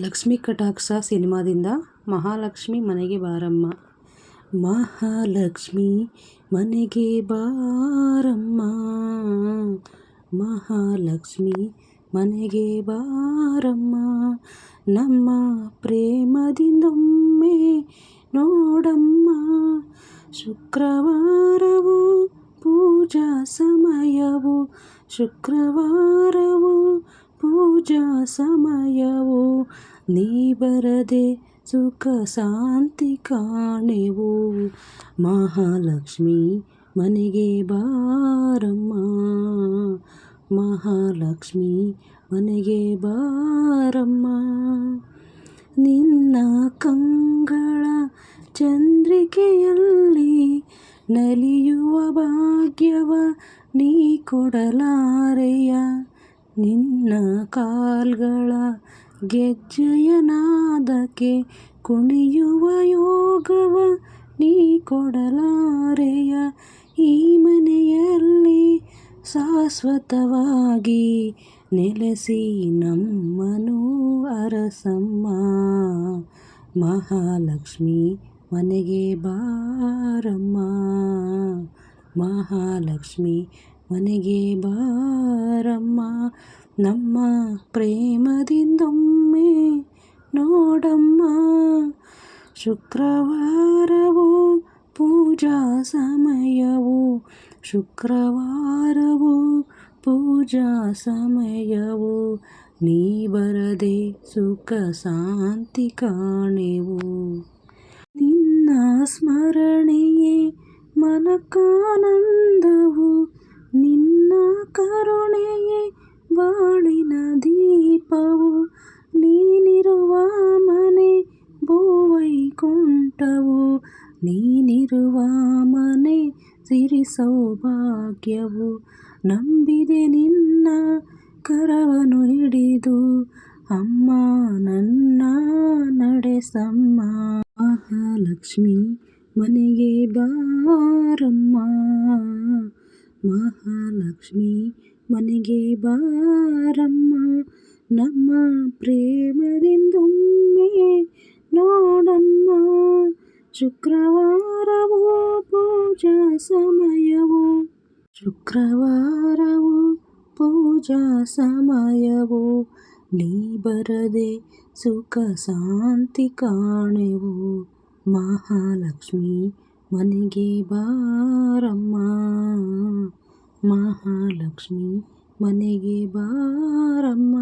ಲಕ್ಷ್ಮೀ ಕಟಾಕ್ಷ ಸಿನಿಮಾದಿಂದ ಮಹಾಲಕ್ಷ್ಮಿ ಮನೆಗೆ ಬಾರಮ್ಮ. ಮಹಾಲಕ್ಷ್ಮಿ ಮನೆಗೆ ಬಾರಮ್ಮ. ಮಹಾಲಕ್ಷ್ಮಿ ಮನೆಗೆ ಬಾರಮ್ಮ. ನಮ್ಮ ಪ್ರೇಮದಿಂದೊಮ್ಮೆ ನೋಡಮ್ಮ. ಶುಕ್ರವಾರವು ಪೂಜಾ ಸಮಯವು, ಶುಕ್ರವಾರವು ಪೂಜಾ ಸಮಯವು, ನೀ ಬರದೆ ಸುಖ ಶಾಂತಿ ಕಾಣೆವು. ಮಹಾಲಕ್ಷ್ಮಿ ಮನೆಗೆ ಬಾರಮ್ಮ. ಮಹಾಲಕ್ಷ್ಮಿ ಮನೆಗೆ ಬಾರಮ್ಮ. ನಿನ್ನ ಕಂಗಳ ಚಂದ್ರಿಕೆಯಲ್ಲಿ ನಲಿಯುವ ಭಾಗ್ಯವ ನೀ ಕೊಡಲಾರೆಯ? ನಿನ್ನ ಕಾಲ್ಗಳ ಗೆಜ್ಜೆಯ ನಾದಕ್ಕೆ ಕುಣಿಯುವ ಯೋಗವ ನೀ ಕೊಡಲಾರೆಯ ಈ ಮನೆಯಲ್ಲಿ ಶಾಶ್ವತವಾಗಿ ನೆಲೆಸಿ ನಮ್ಮನು ಅರಸಮ್ಮ. ಮಹಾಲಕ್ಷ್ಮಿ ಮನೆಗೆ ಬಾರಮ್ಮ. ಮಹಾಲಕ್ಷ್ಮಿ ಮನೆಗೆ ಬಾರಮ್ಮ, ನಮ್ಮ ಪ್ರೇಮದಿಂದೊಮ್ಮೆ ನೋಡಮ್ಮ. ಶುಕ್ರವಾರವು ಪೂಜಾ ಸಮಯವು, ಶುಕ್ರವಾರವು ಪೂಜಾ ಸಮಯವು, ನೀ ಬರದೆ ಸುಖ ಶಾಂತಿ ಕಾಣೆವು. ನಿನ್ನ ಸ್ಮರಣೆಯೇ ಮನಕಾನಂದವು ಬಾಳಿನ ದೀಪವು ನೀನಿರುವ ಮನೆ ಭೂವೈಕುಂಠವು ನೀನಿರುವ ಮನೆ, ಸಿರಿ ಸೌಭಾಗ್ಯವು ನಂಬಿದೆ ನಿನ್ನ ಕರವನು ಹಿಡಿದು. ಅಮ್ಮ, ನನ್ನ ನಡೆಸಮ್ಮ ಮಹಾಲಕ್ಷ್ಮಿ, ಮನೆಗೆ ಬಾರಮ್ಮ. ಮಹಾಲಕ್ಷ್ಮಿ ಮನೆಗೆ ಬಾರಮ್ಮ, ನಮ್ಮ ಪ್ರೇಮದಿಂದೊಮ್ಮೆ ನೋಡಮ್ಮ. ಶುಕ್ರವಾರವು ಪೂಜಾ ಸಮಯವು, ಶುಕ್ರವಾರವು ಪೂಜಾ ಸಮಯವು, ನೀ ಬರದೆ ಸುಖ ಶಾಂತಿ ಕಾಣೆವು. ಮಹಾಲಕ್ಷ್ಮಿ ಮನೆಗೆ ಬಾರಮ್ಮ. ಮಹಾಲಕ್ಷ್ಮಿ ಮನೆಗೆ ಬಾರಮ್ಮ.